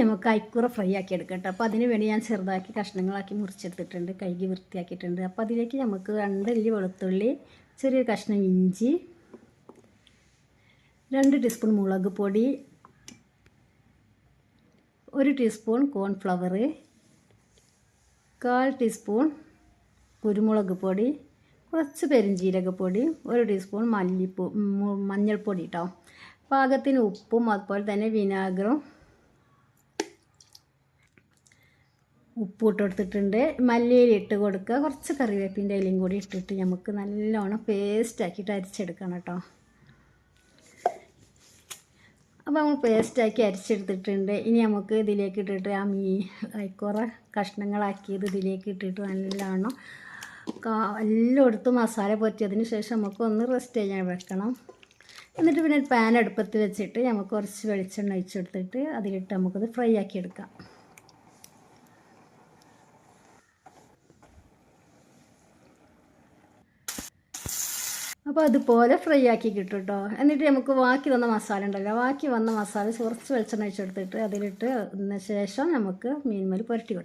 നമുക്ക് അയക്കൂറ ഫ്രൈ ആക്കി എടുക്കാം കേട്ടോ അപ്പോൾ അതിന് വേണ്ടി ഞാൻ ചെറുതാക്കി കഷ്ണങ്ങളാക്കി മുറിച്ചെടുത്തിട്ടുണ്ട്. കഴുകി വൃത്തിയാക്കിയിട്ടുണ്ട്. അപ്പോൾ അതിലേക്ക് നമുക്ക് രണ്ട് രണ്ടല്ലി വെളുത്തുള്ളി ചെറിയൊരു കഷ്ണം ഇഞ്ചി രണ്ട് ടീസ്പൂൺ മുളക് പൊടി ഒരു ടീസ്പൂൺ കോൺഫ്ലവർ കാൽ ടീസ്പൂൺ കുരുമുളക് പൊടി കുറച്ച് പെരുംജീരകപ്പൊടി ഒരു ടീസ്പൂൺ മല്ലിപ്പൂ മഞ്ഞൾപ്പൊടി കേട്ടോ പാകത്തിന് ഉപ്പും അതുപോലെ തന്നെ വിനാഗറും ഉപ്പ് ഇട്ട് കൊടുത്തിട്ടുണ്ട് ഇട്ട് കൊടുക്കുക. കുറച്ച് കറിവേപ്പിന്റെ ഇലയും കൂടി ഇട്ടിട്ട് നമുക്ക് നല്ലോണം പേസ്റ്റ് ആക്കിയിട്ട് അരിച്ചെടുക്കണം കേട്ടോ. അപ്പോൾ നമ്മൾ പേസ്റ്റാക്കി അരിച്ചെടുത്തിട്ടുണ്ട്. ഇനി നമുക്ക് ഇതിലേക്ക് ഇട്ടിട്ട് ആ മീ അയക്കുറ കഷ്ണങ്ങളാക്കിയത് ഇതിലേക്ക് ഇട്ടിട്ട് നല്ലോണം എല്ലായിടത്തും മസാല പൊറ്റിയതിന് ശേഷം നമുക്ക് ഒന്ന് റെസ്റ്റ് ചെയ്യാൻ വെക്കണം. എന്നിട്ട് പിന്നെ പാൻ അടുപ്പത്ത് വെച്ചിട്ട് നമുക്ക് കുറച്ച് വെളിച്ചെണ്ണ ഒഴിച്ചെടുത്തിട്ട് അതിലിട്ട് നമുക്കത് ഫ്രൈ ആക്കി എടുക്കാം. അപ്പോൾ അതുപോലെ ഫ്രൈ ആക്കി കിട്ടും കേട്ടോ എന്നിട്ട് നമുക്ക് ബാക്കി വന്ന മസാല ഉണ്ടല്ലോ. ബാക്കി വന്ന മസാല കുറച്ച് വെളിച്ചെണ്ണ ഒഴിച്ചെടുത്തിട്ട് അതിലിട്ട് ശേഷം നമുക്ക് മീൻമേൽ പുരട്ടി കൊടുക്കാം.